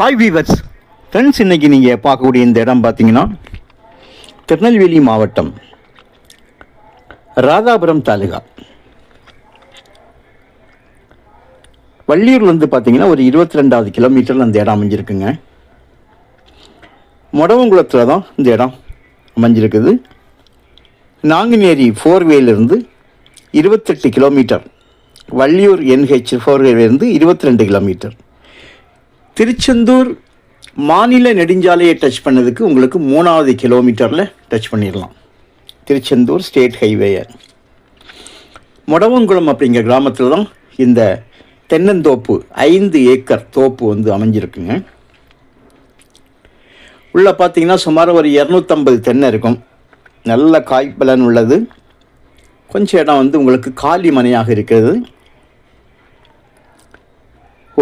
Hi viewers friends இன்னைக்கு நீங்கள் பார்க்கக்கூடிய இந்த இடம் பார்த்தீங்கன்னா திருநெல்வேலி மாவட்டம் ராதாபுரம் தாலுகா. வள்ளியூர்லேருந்து பார்த்தீங்கன்னா ஒரு இருபத்தி ரெண்டாவது கிலோமீட்டரில் அந்த இடம் அமைஞ்சிருக்குங்க. மொடவங்குளத்தில் தான் இந்த இடம் அமைஞ்சிருக்குது. நாங்குநேரி ஃபோர்வேலேருந்து இருபத்தெட்டு கிலோமீட்டர். வள்ளியூர் என்ஹெச் ஃபோர்வேலேருந்து இருபத்தி ரெண்டு கிலோமீட்டர். திருச்செந்தூர் மாநில நெடுஞ்சாலையை டச் பண்ணதுக்கு உங்களுக்கு மூணாவது கிலோமீட்டரில் டச் பண்ணிடலாம். திருச்செந்தூர் ஸ்டேட் ஹைவேயை மொடவங்குளம் அப்படிங்கிற கிராமத்தில் தான் இந்த தென்னந்தோப்பு ஐந்து ஏக்கர் தோப்பு வந்து அமைஞ்சிருக்குங்க. உள்ளே பார்த்தீங்கன்னா சுமார் ஒரு இரநூத்தம்பது தென்னை இருக்கும். நல்ல காய்ப்பலன் உள்ளது. கொஞ்சம் இடம் வந்து உங்களுக்கு காலி மனையாக இருக்கிறது.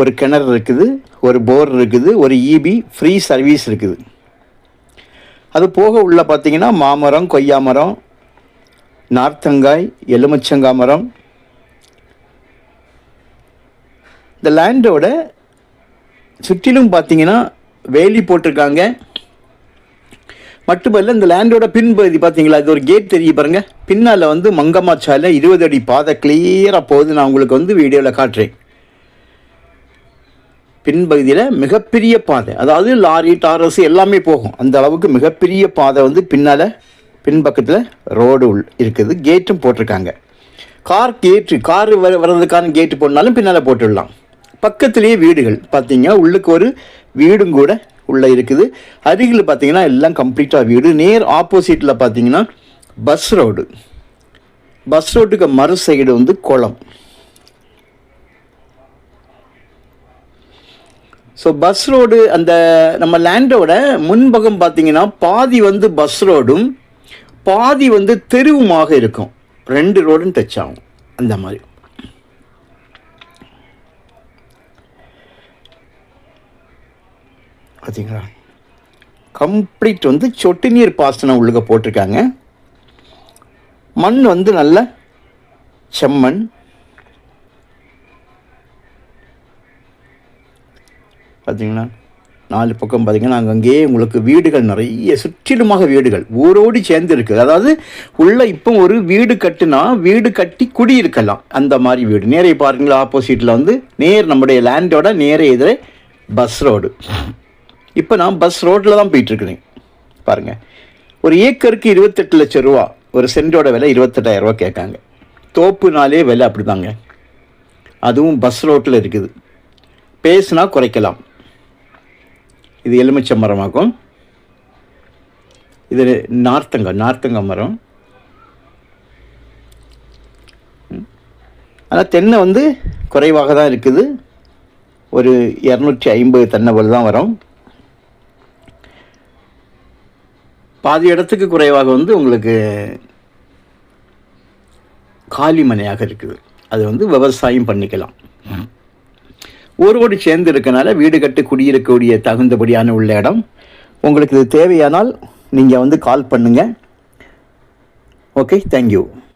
ஒரு கிணறு இருக்குது. ஒரு போர் இருக்குது ஒரு இபி ஃப்ரீ சர்வீஸ் இருக்குது. அது போக உள்ள பார்த்தீங்கன்னா மாமரம் கொய்யா மரம் நார்த்தங்காய் எலுமிச்சங்காய் மரம். இந்த லேண்டோட சுற்றிலும் பார்த்தீங்கன்னா வேலி போட்டிருக்காங்க. மட்டுமல்ல இந்த லேண்டோட பின்பகுதி பார்த்தீங்களா இது ஒரு கேட் தெரிய பாருங்கள் பின்னால் வந்து மங்கம்மா சாலை இருபது அடி பாதை கிளியராக போகுது. நான் உங்களுக்கு வந்து வீடியோவில் காட்டுறேன். பின்பகுதியில் மிகப்பெரிய பாதை. அதாவது லாரி டாரஸ் எல்லாமே போகும். அந்த அளவுக்கு மிகப்பெரிய பாதை வந்து பின்னால் பின்பக்கத்தில் ரோடு உள் இருக்குது. கேட்டும் போட்டிருக்காங்க. கார் கேட்டு கார் வர வர்றதுக்கான கேட்டு போடனாலும் பின்னால் போட்டுடலாம். பக்கத்துலேயே வீடுகள். பார்த்தீங்கன்னா உள்ளுக்கு ஒரு வீடும் கூட உள்ளே இருக்குது. அருகில் பார்த்தீங்கன்னா எல்லாம் கம்ப்ளீட்டாக வீடு. நேர் ஆப்போசிட்டில் பார்த்தீங்கன்னா பஸ் ரோடு பஸ் ரோட்டுக்கு மறு சைடு வந்து குளம். ஸோ பஸ் ரோடு அந்த நம்ம லேண்டோட முன்பகம் பார்த்தீங்கன்னா பாதி வந்து பஸ் ரோடும் பாதி வந்து தெருவுமாக இருக்கும். ரெண்டு ரோடும் டச் ஆகும். அந்த மாதிரி. பார்த்தீங்களா கம்ப்ளீட் வந்து சொட்டு நீர் பாசனம் உள்ளுக போட்டிருக்காங்க. மண் வந்து நல்ல செம்மண் பார்த்தீங்களா நாலு பக்கம் பார்த்தீங்கன்னா அங்கங்கேயே உங்களுக்கு வீடுகள் நிறைய சுற்றிலுமாக வீடுகள் ஊரோடு சேர்ந்து இருக்குது அதாவது உள்ளே இப்போ ஒரு வீடு கட்டுனா வீடு கட்டி குடியிருக்கலாம். அந்த மாதிரி வீடு. நேரே பாருங்களா ஆப்போசிட்டில் வந்து நேர் நம்முடைய லேண்டோட நேர எதிரே பஸ் ரோடு இப்போ நான் பஸ் ரோட்டில் தான் போயிட்டுருக்குறேன். பாருங்கள் ஒரு ஏக்கருக்கு இருபத்தெட்டு லட்சம் ரூபா ஒரு சென்டோட விலை இருபத்தெட்டாயிரம் ரூபா கேட்காங்க. தோப்புனாலே விலை அப்படிதாங்க. அதுவும் பஸ் ரோட்டில் இருக்குது. பேசுனா குறைக்கலாம். இது எலுமிச்சை மரமாகும் இது நார்த்தங்க நார்த்தங்க மரம். ஆனால் தென்னை வந்து குறைவாக தான் இருக்குது. ஒரு இரநூற்றி ஐம்பது தென்னை போல் தான் வரும். பாதி இடத்துக்கு குறைவாக வந்து உங்களுக்கு காலி மனையாக இருக்குது. அது வந்து விவசாயம் பண்ணிக்கலாம். ஊரோடு சேர்ந்து இருக்கனால வீடு கட்டு குடியிருக்கக்கூடிய தகுந்தபடியான உள்ள இடம். உங்களுக்கு இது தேவையானால் நீங்கள் வந்து கால் பண்ணுங்கள் ஓகே தேங்க்யூ